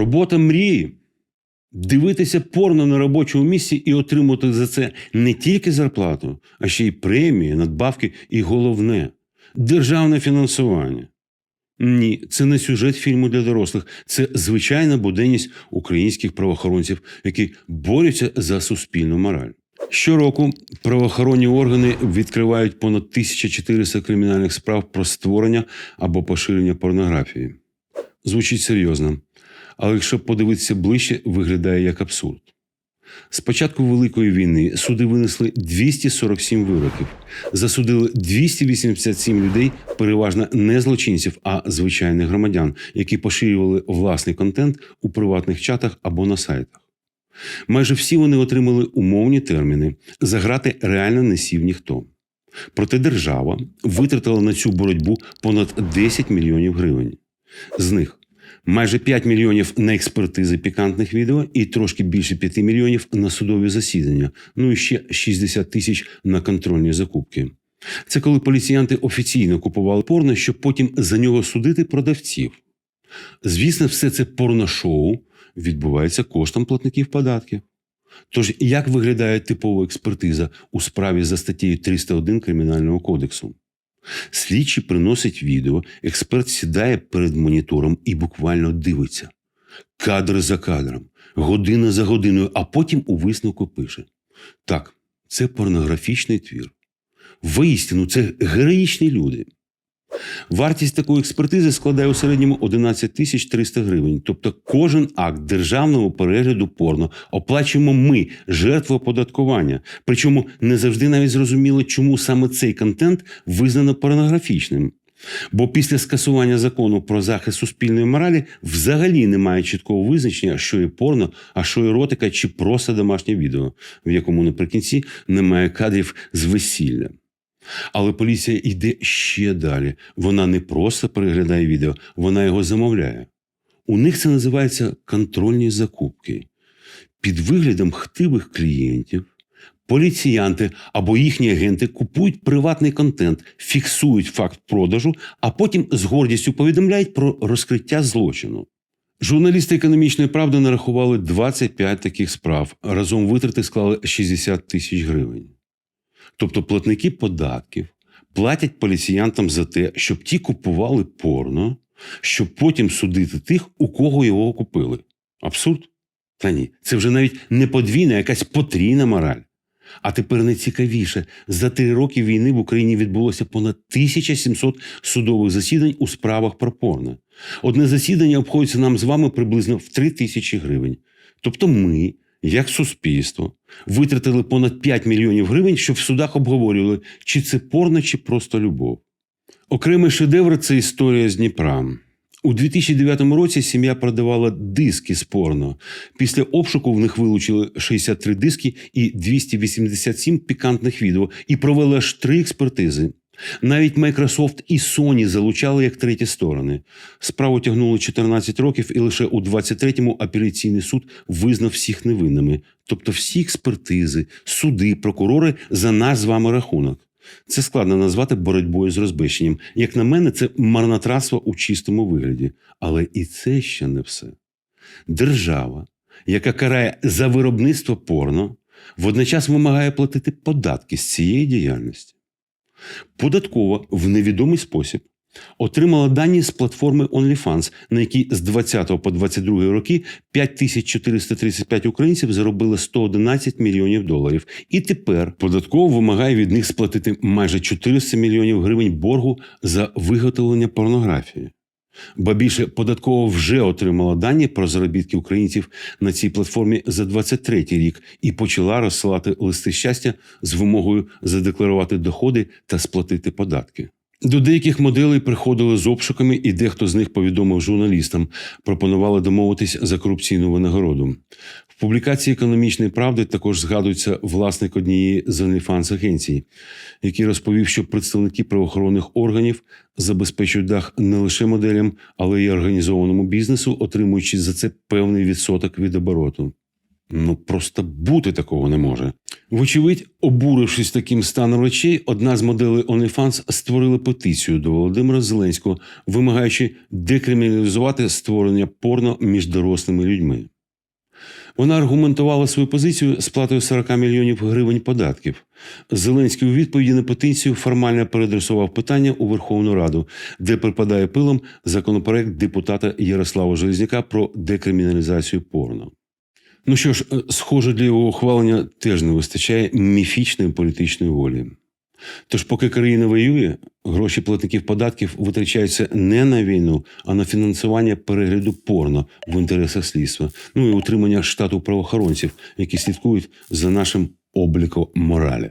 Робота мрії. Дивитися порно на робочому місці і отримувати за це не тільки зарплату, а ще й премії, надбавки і головне державне фінансування. Ні, це не сюжет фільму для дорослих, це звичайна буденність українських правоохоронців, які борються за суспільну мораль. Щороку правоохоронні органи відкривають понад 1400 кримінальних справ про створення або поширення порнографії. Звучить серйозно, але якщо подивитися ближче, виглядає як абсурд. З початку Великої війни суди винесли 247 вироків, засудили 287 людей, переважно не злочинців, а звичайних громадян, які поширювали власний контент у приватних чатах або на сайтах. Майже всі вони отримали умовні терміни, за грати реально не сів ніхто. Проте держава витратила на цю боротьбу понад 10 мільйонів гривень. З них майже 5 мільйонів на експертизи пікантних відео і трошки більше 5 мільйонів на судові засідання, ну і ще 60 тисяч на контрольні закупки. Це коли поліціянти офіційно купували порно, щоб потім за нього судити продавців. Звісно, все це порношоу відбувається коштом платників податків. Тож, як виглядає типова експертиза у справі за статтею 301 Кримінального кодексу? Слідчий приносить відео, експерт сідає перед монітором і буквально дивиться. Кадр за кадром, година за годиною, а потім у висновку пише: Так, це порнографічний твір. Воістину, це героїчні люди. Вартість такої експертизи складає у середньому 11 тисяч 300 гривень. Тобто кожен акт державного перегляду порно оплачуємо ми, жертви оподаткування. Причому не завжди навіть зрозуміло, чому саме цей контент визнано порнографічним. Бо після скасування закону про захист суспільної моралі взагалі немає чіткого визначення, що є порно, а що еротика чи просто домашнє відео, в якому наприкінці немає кадрів з весілля. Але поліція йде ще далі. Вона не просто переглядає відео, вона його замовляє. У них це називається контрольні закупки. Під виглядом хтивих клієнтів поліціянти або їхні агенти купують приватний контент, фіксують факт продажу, а потім з гордістю повідомляють про розкриття злочину. Журналісти економічної правди нарахували 25 таких справ. Разом витрати склали 60 тисяч гривень. Тобто платники податків платять поліціянтам за те, щоб ті купували порно, щоб потім судити тих, у кого його купили. Абсурд? Та ні, це вже навіть не подвійна, а якась потрійна мораль. А тепер найцікавіше, за три роки війни в Україні відбулося понад 1700 судових засідань у справах про порно. Одне засідання обходиться нам з вами приблизно в 3 тисячі гривень. Тобто ми, як суспільство, витратили понад 5 мільйонів гривень, щоб в судах обговорювали, чи це порно, чи просто любов. Окремий шедевр це історія з Дніпра. У 2009 році сім'я продавала диски з порно. Після обшуку в них вилучили 63 диски і 287 пікантних відео і провели аж три експертизи. Навіть Microsoft і Sony залучали як треті сторони. Справу тягнули 14 років, і лише у 23-му апеляційний суд визнав всіх невинними. Тобто всі експертизи, суди, прокурори за наш з вами рахунок. Це складно назвати боротьбою з розбещенням. Як на мене, це марнотратство у чистому вигляді. Але і це ще не все. Держава, яка карає за виробництво порно, водночас вимагає платити податки з цієї діяльності. Податкова в невідомий спосіб отримала дані з платформи OnlyFans, на якій з 20 по 22 роки 5435 українців заробили 111 мільйонів доларів. І тепер податково вимагає від них сплатити майже 400 мільйонів гривень боргу за виготовлення порнографії. Ба більше податково вже отримала дані про заробітки українців на цій платформі за 23 рік і почала розсилати листи щастя з вимогою задекларувати доходи та сплатити податки. До деяких моделей приходили з обшуками, і дехто з них повідомив журналістам, пропонували домовитись за корупційну винагороду. В публікації економічної правди також згадується власник однієї з OnlyFans агенцій, який розповів, що представники правоохоронних органів забезпечують дах не лише моделям, але й організованому бізнесу, отримуючи за це певний відсоток від обороту. Ну просто бути такого не може. Вочевидь, обурившись таким станом речей, одна з моделей OnlyFans створила петицію до Володимира Зеленського, вимагаючи декриміналізувати створення порно між дорослими людьми. Вона аргументувала свою позицію сплатою 40 мільйонів гривень податків. Зеленський у відповіді на петицію формально переадресував питання у Верховну Раду, де припадає пилом законопроект депутата Ярослава Железняка про декриміналізацію порно. Ну що ж, е, схоже, для його ухвалення теж не вистачає міфічної політичної волі. Тож, поки країна воює, гроші платників податків витрачаються не на війну, а на фінансування перегляду порно в інтересах слідства, ну і утримання штату правоохоронців, які слідкують за нашим обліком моралі.